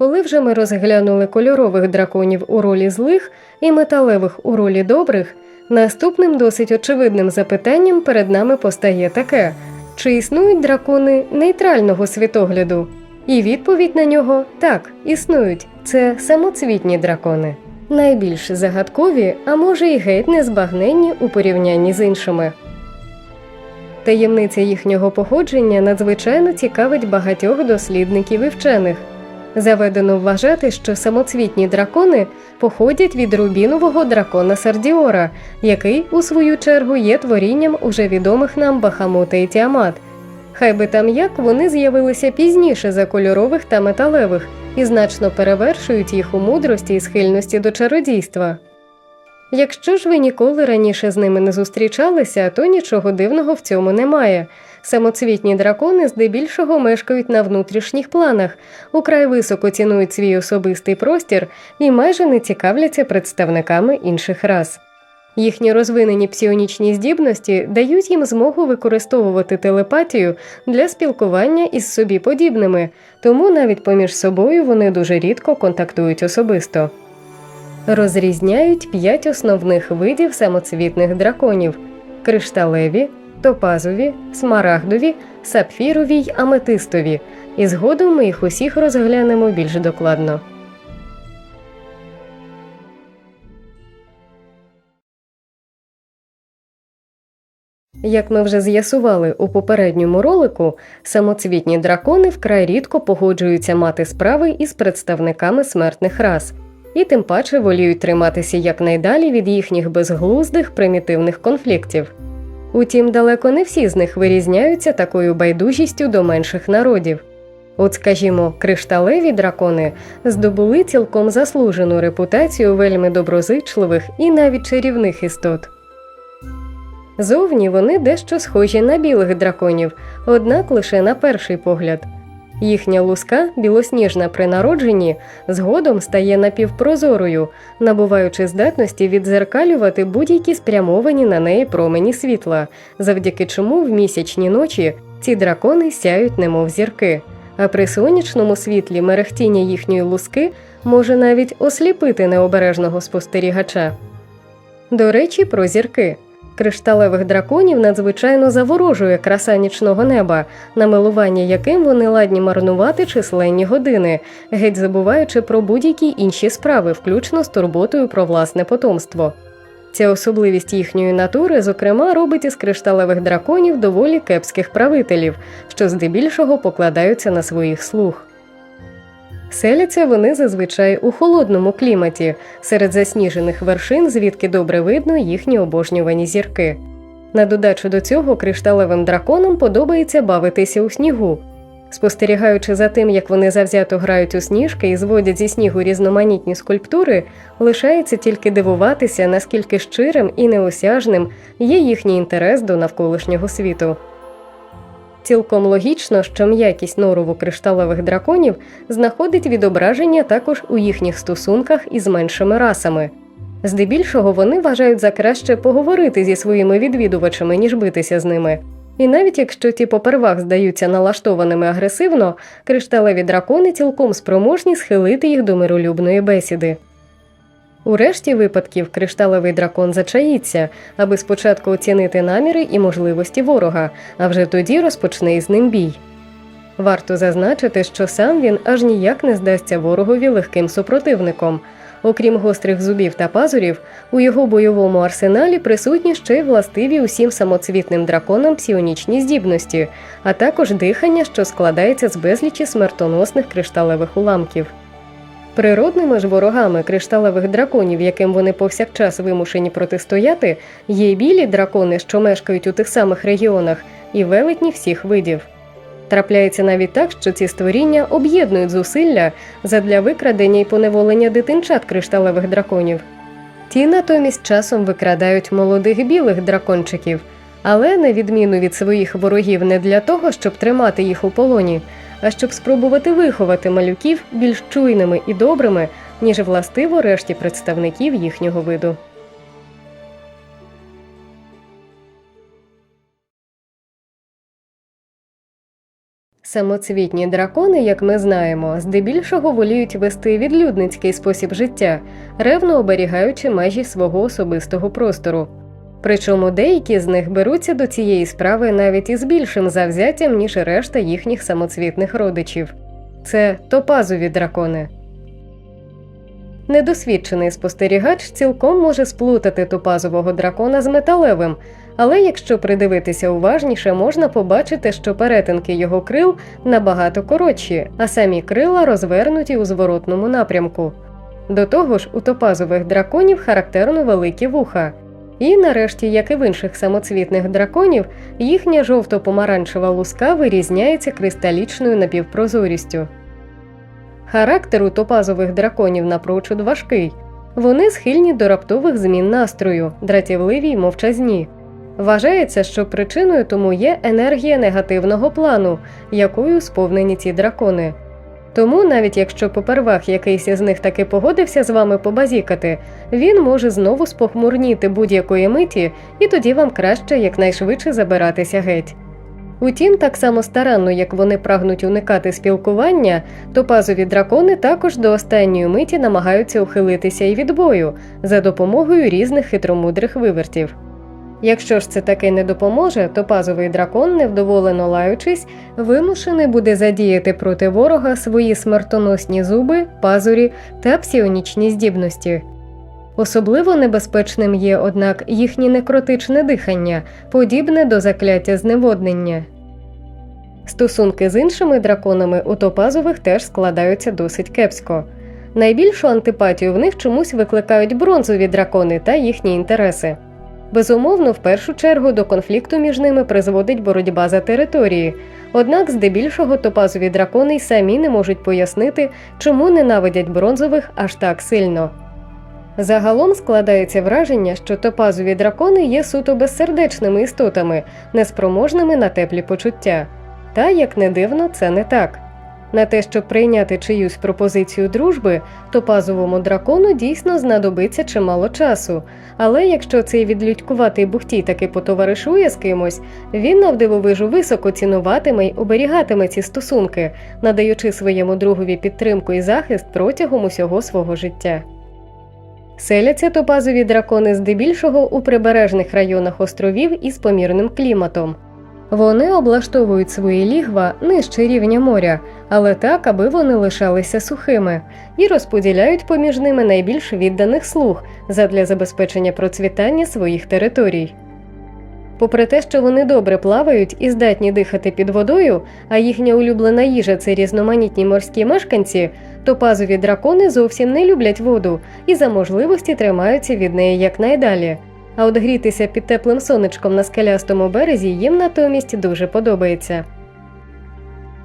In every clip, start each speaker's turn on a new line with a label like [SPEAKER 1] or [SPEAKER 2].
[SPEAKER 1] Коли вже ми розглянули кольорових драконів у ролі злих і металевих у ролі добрих, наступним досить очевидним запитанням перед нами постає таке: чи існують дракони нейтрального світогляду? І відповідь на нього так, існують. Це самоцвітні дракони. Найбільш загадкові, а може й геть незбагненні у порівнянні з іншими. Таємниця їхнього походження надзвичайно цікавить багатьох дослідників і вчених. Заведено вважати, що самоцвітні дракони походять від рубінового дракона Сардіора, який, у свою чергу, є творінням уже відомих нам Бахамута і Тіамат. Хай би там як вони з'явилися пізніше за кольорових та металевих і значно перевершують їх у мудрості і схильності до чародійства. Якщо ж ви ніколи раніше з ними не зустрічалися, то нічого дивного в цьому немає. Самоцвітні дракони здебільшого мешкають на внутрішніх планах, украй високо цінують свій особистий простір і майже не цікавляться представниками інших рас. Їхні розвинені псіонічні здібності дають їм змогу використовувати телепатію для спілкування із собі подібними, тому навіть поміж собою вони дуже рідко контактують особисто. Розрізняють п'ять основних видів самоцвітних драконів: кришталеві, топазові, смарагдові, сапфірові й аметистові, і згодом ми їх усіх розглянемо більш докладно. Як ми вже з'ясували у попередньому ролику, самоцвітні дракони вкрай рідко погоджуються мати справи із представниками смертних рас, і тим паче воліють триматися якнайдалі від їхніх безглуздих примітивних конфліктів. Утім, далеко не всі з них вирізняються такою байдужістю до менших народів. От, скажімо, кришталеві дракони здобули цілком заслужену репутацію вельми доброзичливих і навіть чарівних істот. Зовні вони дещо схожі на білих драконів, однак лише на перший погляд. Їхня луска, білосніжна при народженні, згодом стає напівпрозорою, набуваючи здатності відзеркалювати будь-які спрямовані на неї промені світла, завдяки чому в місячні ночі ці дракони сяють, немов зірки. А при сонячному світлі мерехтіння їхньої луски може навіть осліпити необережного спостерігача. До речі, про зірки. Кришталевих драконів надзвичайно заворожує краса нічного неба, на милування яким вони ладні марнувати численні години, геть забуваючи про будь-які інші справи, включно з турботою про власне потомство. Ця особливість їхньої натури, зокрема, робить із кришталевих драконів доволі кепських правителів, що здебільшого покладаються на своїх слуг. Селяться вони зазвичай у холодному кліматі, серед засніжених вершин, звідки добре видно їхні обожнювані зірки. На додачу до цього кришталевим драконам подобається бавитися у снігу. Спостерігаючи за тим, як вони завзято грають у сніжки і зводять зі снігу різноманітні скульптури, лишається тільки дивуватися, наскільки щирим і неосяжним є їхній інтерес до навколишнього світу. Цілком логічно, що м'якість норову кришталевих драконів знаходить відображення також у їхніх стосунках із меншими расами. Здебільшого вони вважають за краще поговорити зі своїми відвідувачами, ніж битися з ними. І навіть якщо ті попервах здаються налаштованими агресивно, кришталеві дракони цілком спроможні схилити їх до миролюбної бесіди. У решті випадків кришталевий дракон зачаїться, аби спочатку оцінити наміри і можливості ворога, а вже тоді розпочне із ним бій. Варто зазначити, що сам він аж ніяк не здасться ворогові легким супротивником. Окрім гострих зубів та пазурів, у його бойовому арсеналі присутні ще й властиві усім самоцвітним драконам псіонічні здібності, а також дихання, що складається з безлічі смертоносних кришталевих уламків. Природними ж ворогами кришталевих драконів, яким вони повсякчас вимушені протистояти, є білі дракони, що мешкають у тих самих регіонах, і велетні всіх видів. Трапляється навіть так, що ці створіння об'єднують зусилля задля викрадення і поневолення дитинчат кришталевих драконів. Ті натомість часом викрадають молодих білих дракончиків, але, на відміну від своїх ворогів, не для того, щоб тримати їх у полоні, а щоб спробувати виховати малюків більш чуйними і добрими, ніж властиво решті представників їхнього виду. Самоцвітні дракони, як ми знаємо, здебільшого воліють вести відлюдницький спосіб життя, ревно оберігаючи межі свого особистого простору. Причому деякі з них беруться до цієї справи навіть із більшим завзяттям, ніж решта їхніх самоцвітних родичів. Це топазові дракони. Недосвідчений спостерігач цілком може сплутати топазового дракона з металевим, але якщо придивитися уважніше, можна побачити, що перетинки його крил набагато коротші, а самі крила розвернуті у зворотному напрямку. До того ж, у топазових драконів характерно великі вуха. І нарешті, як і в інших самоцвітних драконів, їхня жовто-помаранчева луска вирізняється кристалічною напівпрозорістю. Характер у топазових драконів напрочуд важкий. Вони схильні до раптових змін настрою, дратівливі й мовчазні. Вважається, що причиною тому є енергія негативного плану, якою сповнені ці дракони. Тому, навіть якщо попервах якийсь із них таки погодився з вами побазікати, він може знову спохмурніти будь-якої миті, і тоді вам краще якнайшвидше забиратися геть. Утім, так само старанно, як вони прагнуть уникати спілкування, топазові дракони також до останньої миті намагаються ухилитися і від бою за допомогою різних хитромудрих вивертів. Якщо ж це таки не допоможе, то пазовий дракон, невдоволено лаючись, вимушений буде задіяти проти ворога свої смертоносні зуби, пазурі та псіонічні здібності. Особливо небезпечним є, однак, їхнє некротичне дихання, подібне до закляття зневоднення. Стосунки з іншими драконами у топазових теж складаються досить кепсько. Найбільшу антипатію в них чомусь викликають бронзові дракони та їхні інтереси. Безумовно, в першу чергу до конфлікту між ними призводить боротьба за території. Однак, здебільшого, топазові дракони й самі не можуть пояснити, чому ненавидять бронзових аж так сильно. Загалом складається враження, що топазові дракони є суто безсердечними істотами, неспроможними на теплі почуття. Та, як не дивно, це не так. На те, щоб прийняти чиюсь пропозицію дружби, топазовому дракону дійсно знадобиться чимало часу. Але якщо цей відлюдькуватий бухтій таки потоваришує з кимось, він навдивовижу високо цінуватиме й оберігатиме ці стосунки, надаючи своєму другові підтримку і захист протягом усього свого життя. Селяться топазові дракони здебільшого у прибережних районах островів із помірним кліматом. Вони облаштовують свої лігва нижче рівня моря, але так, аби вони лишалися сухими, і розподіляють поміж ними найбільш відданих слуг задля забезпечення процвітання своїх територій. Попри те, що вони добре плавають і здатні дихати під водою, а їхня улюблена їжа це різноманітні морські мешканці, то пазові дракони зовсім не люблять воду і за можливості тримаються від неї якнайдалі. А от грітися під теплим сонечком на скелястому березі їм натомість дуже подобається.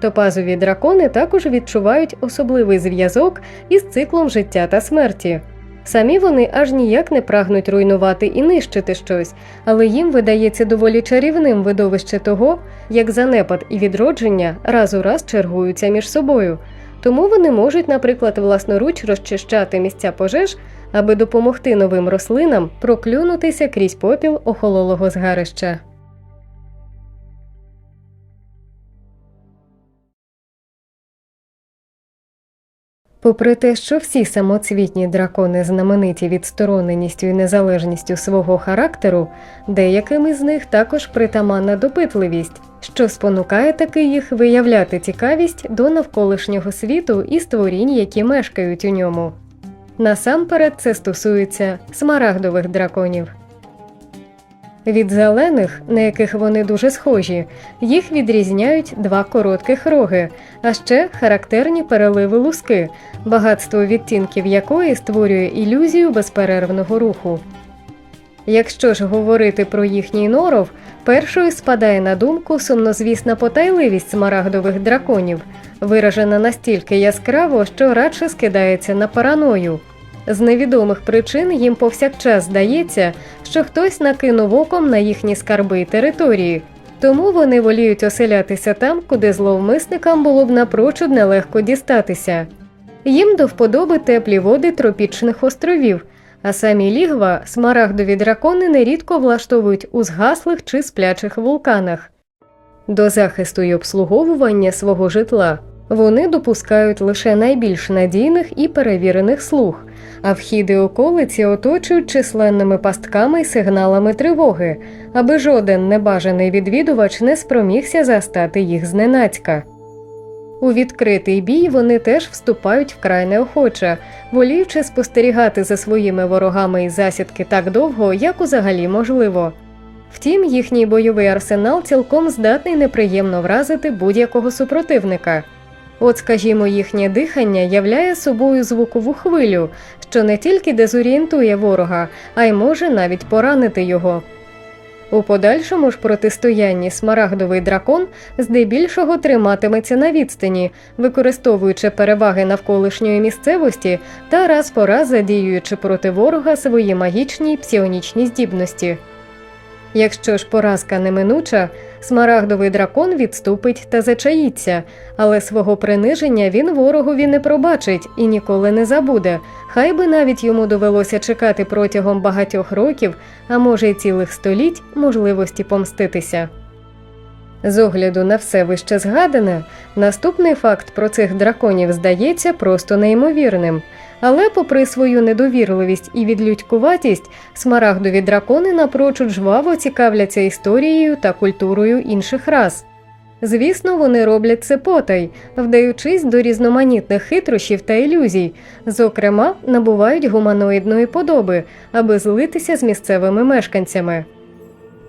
[SPEAKER 1] Топазові дракони також відчувають особливий зв'язок із циклом життя та смерті. Самі вони аж ніяк не прагнуть руйнувати і нищити щось, але їм видається доволі чарівним видовище того, як занепад і відродження раз у раз чергуються між собою. Тому вони можуть, наприклад, власноруч розчищати місця пожеж, аби допомогти новим рослинам проклюнутися крізь попіл охололого згарища. Попри те, що всі самоцвітні дракони знамениті відстороненістю і незалежністю свого характеру, деяким із них також притаманна допитливість, що спонукає таки їх виявляти цікавість до навколишнього світу і створінь, які мешкають у ньому. Насамперед це стосується смарагдових драконів. Від зелених, на яких вони дуже схожі, їх відрізняють два коротких роги, а ще характерні переливи луски, багатство відтінків якої створює ілюзію безперервного руху. Якщо ж говорити про їхній норов, першою спадає на думку сумнозвісна потайливість смарагдових драконів, виражена настільки яскраво, що радше скидається на параною. З невідомих причин їм повсякчас здається, що хтось накинув оком на їхні скарби й території, тому вони воліють оселятися там, куди зловмисникам було б напрочуд нелегко дістатися. Їм до вподоби теплі води тропічних островів, а самі лігва смарагдові дракони нерідко влаштовують у згаслих чи сплячих вулканах. До захисту й обслуговування свого житла вони допускають лише найбільш надійних і перевірених слуг, а вхіди околиці оточують численними пастками й сигналами тривоги, аби жоден небажаний відвідувач не спромігся застати їх зненацька. У відкритий бій вони теж вступають вкрай неохоче, воліючи спостерігати за своїми ворогами із засідки так довго, як узагалі можливо. Втім, їхній бойовий арсенал цілком здатний неприємно вразити будь-якого супротивника. От, скажімо, їхнє дихання являє собою звукову хвилю, що не тільки дезорієнтує ворога, а й може навіть поранити його. У подальшому ж протистоянні смарагдовий дракон здебільшого триматиметься на відстані, використовуючи переваги навколишньої місцевості та раз по раз задіюючи проти ворога свої магічні псіонічні здібності. Якщо ж поразка неминуча, смарагдовий дракон відступить та зачаїться, але свого приниження він ворогові не пробачить і ніколи не забуде, хай би навіть йому довелося чекати протягом багатьох років, а може й цілих століть можливості помститися. З огляду на все вище згадане, наступний факт про цих драконів здається просто неймовірним. Але, попри свою недовірливість і відлюдькуватість, смарагдові дракони напрочуд жваво цікавляться історією та культурою інших рас. Звісно, вони роблять це потай, вдаючись до різноманітних хитрощів та ілюзій, зокрема, набувають гуманоїдної подоби, аби злитися з місцевими мешканцями.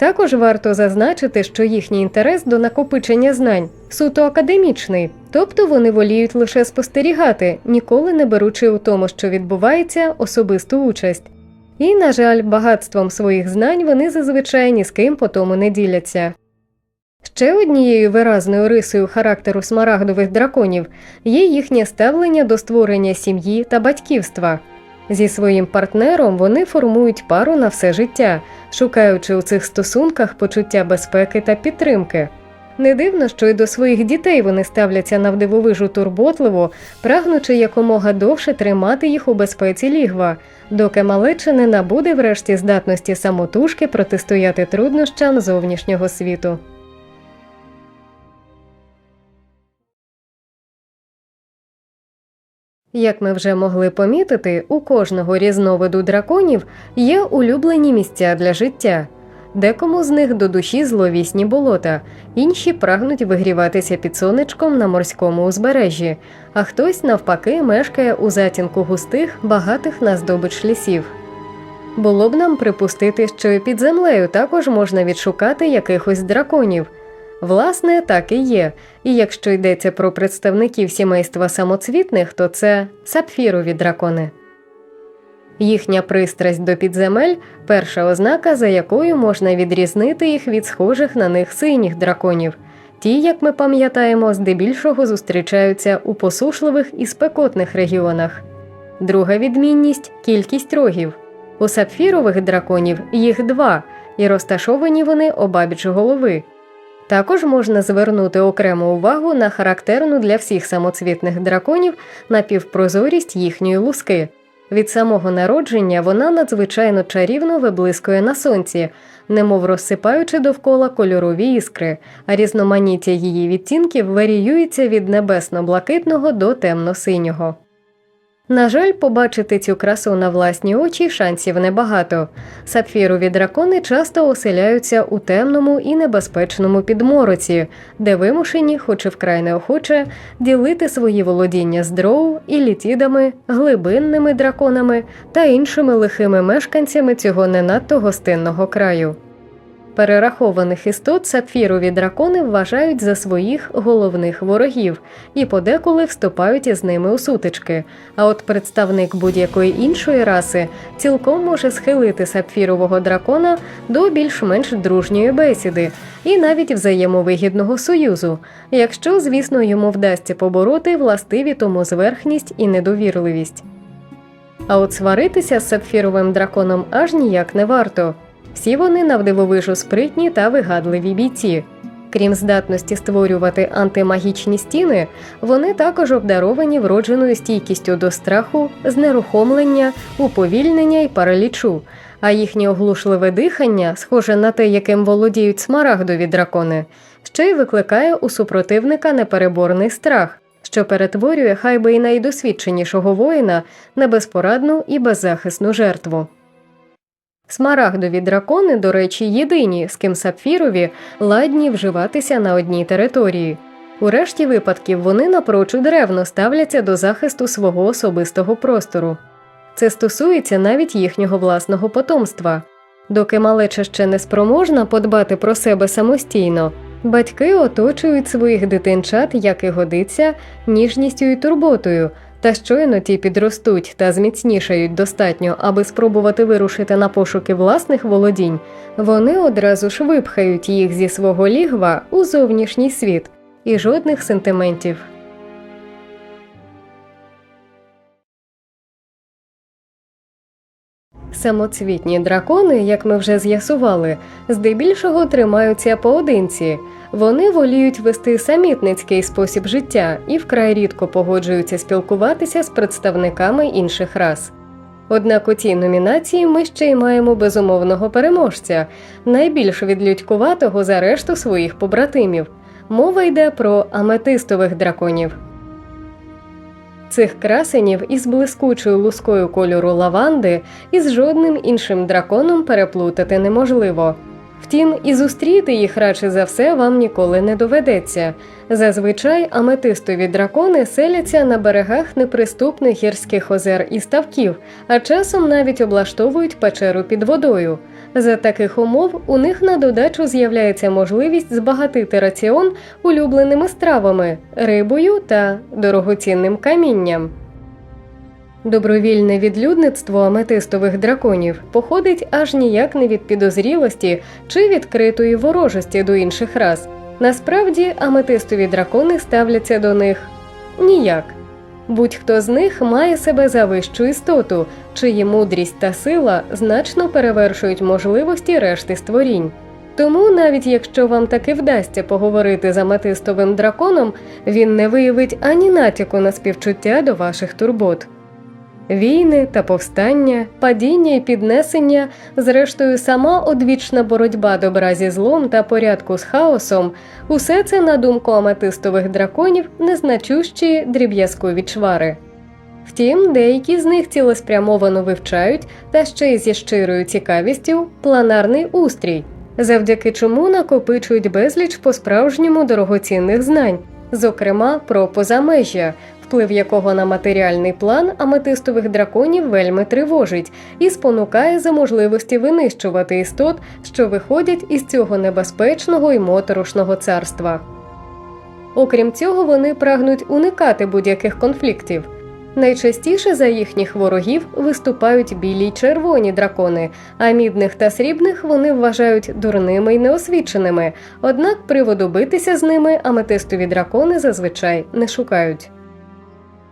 [SPEAKER 1] Також варто зазначити, що їхній інтерес до накопичення знань суто академічний, тобто вони воліють лише спостерігати, ніколи не беручи у тому, що відбувається, особисту участь. І, на жаль, багатством своїх знань вони зазвичай ні з ким по тому не діляться. Ще однією виразною рисою характеру смарагдових драконів є їхнє ставлення до створення сім'ї та батьківства. Зі своїм партнером вони формують пару на все життя, шукаючи у цих стосунках почуття безпеки та підтримки. Не дивно, що й до своїх дітей вони ставляться навдивовижу турботливо, прагнучи якомога довше тримати їх у безпеці лігва, доки малеча не набуде врешті здатності самотужки протистояти труднощам зовнішнього світу. Як ми вже могли помітити, у кожного різновиду драконів є улюблені місця для життя. Декому з них до душі зловісні болота, інші прагнуть вигріватися під сонечком на морському узбережжі, а хтось, навпаки, мешкає у затінку густих, багатих на здобич лісів. Було б нам припустити, що під землею також можна відшукати якихось драконів. Власне, так і є. І якщо йдеться про представників сімейства самоцвітних, то це сапфірові дракони. Їхня пристрасть до підземель перша ознака, за якою можна відрізнити їх від схожих на них синіх драконів. Ті, як ми пам'ятаємо, здебільшого зустрічаються у посушливих і спекотних регіонах. Друга відмінність кількість рогів. У сапфірових драконів їх два, і розташовані вони обабіч голови. Також можна звернути окрему увагу на характерну для всіх самоцвітних драконів напівпрозорість їхньої луски. Від самого народження вона надзвичайно чарівно виблискує на сонці, немов розсипаючи довкола кольорові іскри, а різноманіття її відтінків варіюється від небесно-блакитного до темно-синього. На жаль, побачити цю красу на власні очі шансів небагато. Сапфірові дракони часто оселяються у темному і небезпечному підмороці, де вимушені, хоч і вкрай неохоче, ділити свої володіння з дроу, ілітідами, глибинними драконами та іншими лихими мешканцями цього не надто гостинного краю. Перерахованих істот сапфірові дракони вважають за своїх головних ворогів і подеколи вступають із ними у сутички. А от представник будь-якої іншої раси цілком може схилити сапфірового дракона до більш-менш дружньої бесіди і навіть взаємовигідного союзу, якщо, звісно, йому вдасться побороти властиві тому зверхність і недовірливість. А от сваритися з сапфіровим драконом аж ніяк не варто. Всі вони навдивовижу спритні та вигадливі бійці. Крім здатності створювати антимагічні стіни, вони також обдаровані вродженою стійкістю до страху, знерухомлення, уповільнення і паралічу, а їхнє оглушливе дихання, схоже на те, яким володіють смарагдові дракони, ще й викликає у супротивника непереборний страх, що перетворює хай би й найдосвідченішого воїна на безпорадну і беззахисну жертву. Смарагдові дракони, до речі, єдині, з ким сапфірові ладні вживатися на одній території. У решті випадків вони напрочуд ревно ставляться до захисту свого особистого простору. Це стосується навіть їхнього власного потомства. Доки малеча ще не спроможна подбати про себе самостійно, батьки оточують своїх дитинчат, як і годиться, ніжністю і турботою, та щойно ті підростуть та зміцнішають достатньо, аби спробувати вирушити на пошуки власних володінь, вони одразу ж випхають їх зі свого лігва у зовнішній світ і жодних сентиментів. Самоцвітні дракони, як ми вже з'ясували, здебільшого тримаються поодинці. Вони воліють вести самітницький спосіб життя і вкрай рідко погоджуються спілкуватися з представниками інших рас. Однак у цій номінації ми ще й маємо безумовного переможця, найбільш відлюдькуватого за решту своїх побратимів. Мова йде про аметистових драконів. Цих красенів із блискучою лускою кольору лаванди із жодним іншим драконом переплутати неможливо. Втім, і зустріти їх радше за все вам ніколи не доведеться. Зазвичай аметистові дракони селяться на берегах неприступних гірських озер і ставків, а часом навіть облаштовують печеру під водою. За таких умов у них на додачу з'являється можливість збагатити раціон улюбленими стравами, рибою та дорогоцінним камінням. Добровільне відлюдництво аметистових драконів походить аж ніяк не від підозрілості чи відкритої ворожості до інших рас. Насправді, аметистові дракони ставляться до них ніяк. Будь-хто з них має себе за вищу істоту, чиї мудрість та сила значно перевершують можливості решти створінь. Тому, навіть якщо вам таки вдасться поговорити з аметистовим драконом, він не виявить ані натяку на співчуття до ваших турбот. Війни та повстання, падіння і піднесення, зрештою, сама одвічна боротьба добра зі злом та порядку з хаосом, усе це, на думку аметистових драконів, незначущі дріб'язкові чвари. Втім, деякі з них цілеспрямовано вивчають та ще й зі щирою цікавістю планарний устрій, завдяки чому накопичують безліч по-справжньому дорогоцінних знань, зокрема про позамежжя, вплив якого на матеріальний план аметистових драконів вельми тривожить і спонукає за можливості винищувати істот, що виходять із цього небезпечного і моторошного царства. Окрім цього, вони прагнуть уникати будь-яких конфліктів. Найчастіше за їхніх ворогів виступають білі й червоні дракони, а мідних та срібних вони вважають дурними й неосвіченими, однак приводу битися з ними аметистові дракони зазвичай не шукають.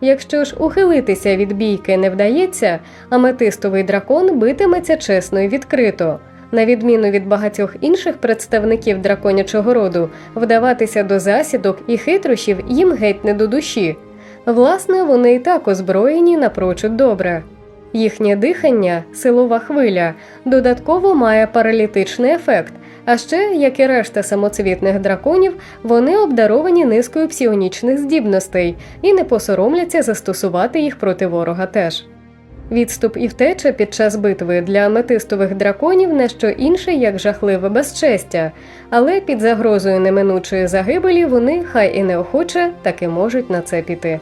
[SPEAKER 1] Якщо ж ухилитися від бійки не вдається, аметистовий дракон битиметься чесно і відкрито. На відміну від багатьох інших представників драконячого роду, вдаватися до засідок і хитрощів їм геть не до душі. Власне, вони і так озброєні напрочуд добре. Їхнє дихання, силова хвиля, додатково має паралітичний ефект. А ще, як і решта самоцвітних драконів, вони обдаровані низкою псіонічних здібностей і не посоромляться застосувати їх проти ворога теж. Відступ і втеча під час битви для аметистових драконів не що інше, як жахливе безчестя, але під загрозою неминучої загибелі вони, хай і неохоче, таки можуть на це піти.